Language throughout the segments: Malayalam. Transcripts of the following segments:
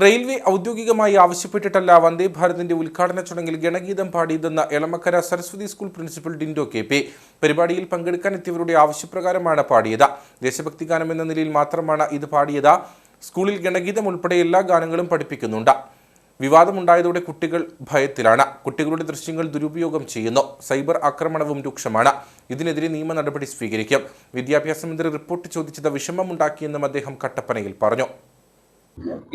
റെയിൽവേ ഔദ്യോഗികമായി ആവശ്യപ്പെട്ടിട്ടല്ല വന്ദേ ഭാരതിന്റെ ഉദ്ഘാടന ചടങ്ങിൽ ഗണഗീതം പാടിയതെന്ന Elamakkara Saraswathi school principal Dindo K P. പരിപാടിയിൽ പങ്കെടുക്കാൻ എത്തിയവരുടെ ആവശ്യപ്രകാരമാണ് പാടിയത്. ദേശഭക്തി ഗാനം എന്ന നിലയിൽ മാത്രമാണ് ഇത് പാടിയത്. സ്കൂളിൽ ഗണഗീതം ഉൾപ്പെടെ എല്ലാ ഗാനങ്ങളും പഠിപ്പിക്കുന്നുണ്ട്. വിവാദമുണ്ടായതോടെ കുട്ടികൾ ഭയത്തിലാണ്. കുട്ടികളുടെ ദൃശ്യങ്ങൾ ദുരുപയോഗം ചെയ്യുന്നു. സൈബർ ആക്രമണവും രൂക്ഷമാണ്. ഇതിനെതിരെ നിയമ നടപടി സ്വീകരിക്കും. വിദ്യാഭ്യാസ മന്ത്രി റിപ്പോർട്ട് ചോദിച്ചത് വിഷമമുണ്ടാക്കിയെന്നും അദ്ദേഹം കട്ടപ്പനയിൽ പറഞ്ഞു.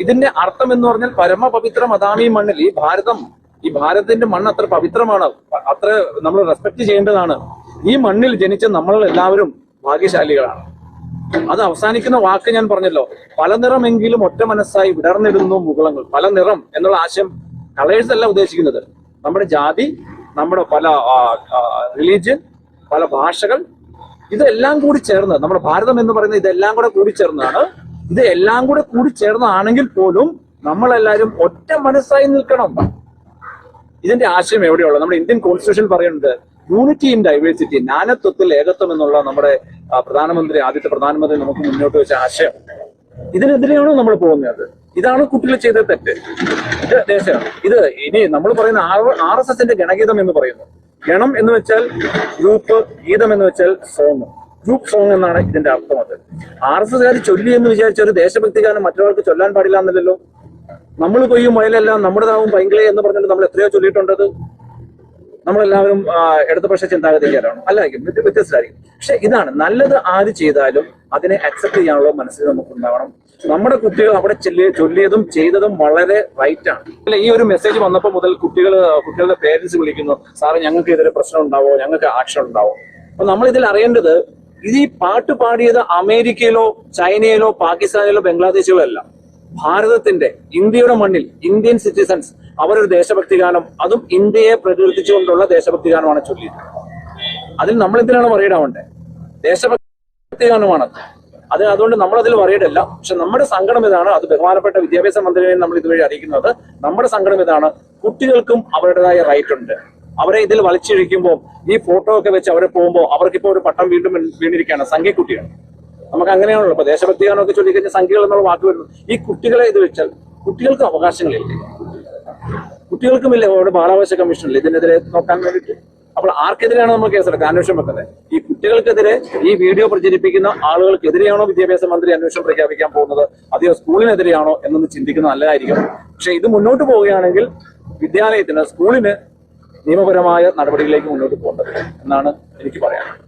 ഇതിന്റെ അർത്ഥം എന്ന് പറഞ്ഞാൽ പരമപവിത്രം അതാണ് ഈ മണ്ണിൽ ഈ ഭാരതം ഈ ഭാരതത്തിന്റെ മണ്ണ് അത്ര പവിത്രമാണ് അത്ര നമ്മൾ റെസ്പെക്ട് ചെയ്യേണ്ടതാണ്. ഈ മണ്ണിൽ ജനിച്ച നമ്മൾ എല്ലാവരും ഭാഗ്യശാലികളാണ്. അത് അവസാനിക്കുന്ന വാക്ക് ഞാൻ പറഞ്ഞല്ലോ. പല നിറമെങ്കിലും ഒറ്റ മനസ്സായി വിടർന്നിടുന്നു മുകുളങ്ങൾ. പല നിറം എന്നുള്ള ആശയം കളേഴ്സ് അല്ല ഉദ്ദേശിക്കുന്നത്. നമ്മുടെ ജാതി നമ്മുടെ പല റിലീജിയൻ പല ഭാഷകൾ ഇതെല്ലാം കൂടി ചേർന്ന് നമ്മുടെ ഭാരതം എന്ന് പറയുന്നത് ഇതെല്ലാം കൂടെ കൂടി ചേർന്നതാണ് ഇത് എല്ലാം കൂടെ കൂടി ചേർന്നാണെങ്കിൽ പോലും നമ്മളെല്ലാവരും ഒറ്റ മനസ്സായി നിൽക്കണം. ഇതിന്റെ ആശയം എവിടെയുള്ളത്? നമ്മുടെ ഇന്ത്യൻ കോൺസ്റ്റിറ്റ്യൂഷൻ പറയുന്നുണ്ട് യൂണിറ്റി ഇൻ ഡൈവേഴ്സിറ്റി നാനത്വത്തിൽ ഏകത്വം എന്നുള്ള നമ്മുടെ പ്രധാനമന്ത്രി ആദ്യത്തെ പ്രധാനമന്ത്രി നമുക്ക് മുന്നോട്ട് വെച്ച ആശയം. ഇതിനെതിരെയാണോ നമ്മൾ പോകുന്നത്? ഇതാണ് കുട്ടികൾ ചെയ്ത തെറ്റ്. ഇത് ദേശമാണ് ഇത് ഇനി നമ്മൾ പറയുന്ന ആർ എസ് എസിന്റെ ഗണഗീതം എന്ന് പറയുന്നു. ഗണം എന്ന് വെച്ചാൽ ഗ്രൂപ്പ് ഗീതം എന്ന് വെച്ചാൽ സോങ് ഗ്രൂപ്പ് സോങ് എന്നാണ് ഇതിന്റെ അർത്ഥം അത്. ആർ എസ് എസ്കാർ ചൊല്ലി എന്ന് വിചാരിച്ച ഒരു ദേശഭക്തി ഗാനം മറ്റൊരാൾക്ക് ചൊല്ലാൻ പാടില്ല എന്നല്ലോ നമ്മൾ കൊയ്യും മുയലെല്ലാം നമ്മുടേതാവും ഭയങ്കര എന്ന് പറഞ്ഞിട്ട് നമ്മൾ എത്രയോ ചൊല്ലിയിട്ടുണ്ടത്. നമ്മളെല്ലാവരും ഇടതുപക്ഷ ചിന്താഗതിക്കാരാണ്. അല്ലായിരിക്കും വ്യത്യ- വ്യത്യസ്തരായിരിക്കും. പക്ഷെ ഇതാണ് നല്ലത് ആര് ചെയ്താലും അതിനെ അക്സെപ്റ്റ് ചെയ്യാനുള്ള മനസ്സിൽ നമുക്ക് ഉണ്ടാവണം നമ്മുടെ കുട്ടികൾ അവിടെ ചൊല്ലി ചൊല്ലിയതും ചെയ്തതും വളരെ റൈറ്റ് ആണ്. അല്ല ഈ ഒരു മെസ്സേജ് വന്നപ്പോൾ മുതൽ കുട്ടികൾ കുട്ടികളുടെ പേരൻസ് വിളിക്കുന്നു സാറ് ഞങ്ങൾക്ക് ഇതൊരു പ്രശ്നം ഉണ്ടാവോ? ഞങ്ങൾക്ക് ആക്ഷൻ ഉണ്ടാവോ? അപ്പൊ നമ്മൾ ഇതിൽ അറിയേണ്ടത് ഇത് ഈ പാട്ട് പാടിയത് അമേരിക്കയിലോ ചൈനയിലോ പാകിസ്ഥാനിലോ ബംഗ്ലാദേശിലോ അല്ല. ഭാരതത്തിന്റെ ഇന്ത്യയുടെ മണ്ണിൽ ഇന്ത്യൻ സിറ്റിസൺസ് അവരൊരു ദേശഭക്തി ഗാനം അതും ഇന്ത്യയെ പ്രകീർത്തിച്ചുകൊണ്ടുള്ള ദേശഭക്തി ഗാനമാണ് ചൊല്ലിയത് അതിൽ നമ്മൾ എന്തിനാണ് പറയിടാവേണ്ടത് ദേശഭക്തി ഗാനമാണ് അത് അതുകൊണ്ട് നമ്മൾ അതിൽ പറയിടല്ല പക്ഷെ നമ്മുടെ സങ്കടം ഇതാണ് അത് ബഹുമാനപ്പെട്ട വിദ്യാഭ്യാസ മന്ത്രിയെ നമ്മൾ ഇതുവഴി അറിയിക്കുന്നത്. നമ്മുടെ സങ്കടം ഇതാണ് കുട്ടികൾക്കും അവരുടേതായ റൈറ്റ് ഉണ്ട്. അവരെ ഇതിൽ വലിച്ചിഴിക്കുമ്പോൾ ഈ ഫോട്ടോ ഒക്കെ വെച്ച് അവരെ പോകുമ്പോൾ അവർക്കിപ്പോ ഒരു പട്ടം വീണ്ടും വീണിരിക്കുകയാണ് സംഖ്യക്കുട്ടിയാണ് നമുക്ക് അങ്ങനെയാണല്ലോ ഇപ്പൊ ദേശഭക്തി ഗാനമൊക്കെ ചൊല്ലിക്കഴിഞ്ഞാൽ സംഖ്യകൾ എന്നുള്ള വാക്ക് വരുന്നു ഈ കുട്ടികളെ ഇത് വെച്ചാൽ കുട്ടികൾക്ക് അവകാശങ്ങളില്ലേ? കുട്ടികൾക്കുമില്ല അവിടെ ബാലാവകാശ കമ്മീഷനില്ല ഇതിനെതിരെ നോക്കാൻ വേണ്ടിയിട്ട്? അപ്പോൾ ആർക്കെതിരെയാണ് നമ്മൾ കേസെടുക്കുക അന്വേഷണം വെക്കുന്നത്. ഈ കുട്ടികൾക്കെതിരെ ഈ വീഡിയോ പ്രചരിപ്പിക്കുന്ന ആളുകൾക്കെതിരെയാണോ വിദ്യാഭ്യാസ മന്ത്രി അന്വേഷണം പ്രഖ്യാപിക്കാൻ പോകുന്നത്? അതെയോ സ്കൂളിനെതിരെയാണോ എന്നൊന്ന് ചിന്തിക്കുന്നത് നല്ലതായിരിക്കും. പക്ഷെ ഇത് മുന്നോട്ട് പോവുകയാണെങ്കിൽ വിദ്യാലയത്തിന് സ്കൂളിന് നിയമപരമായ നടപടികളിലേക്ക് മുന്നോട്ട് പോകേണ്ടത് എന്നാണ് എനിക്ക് പറയാനുള്ളത്.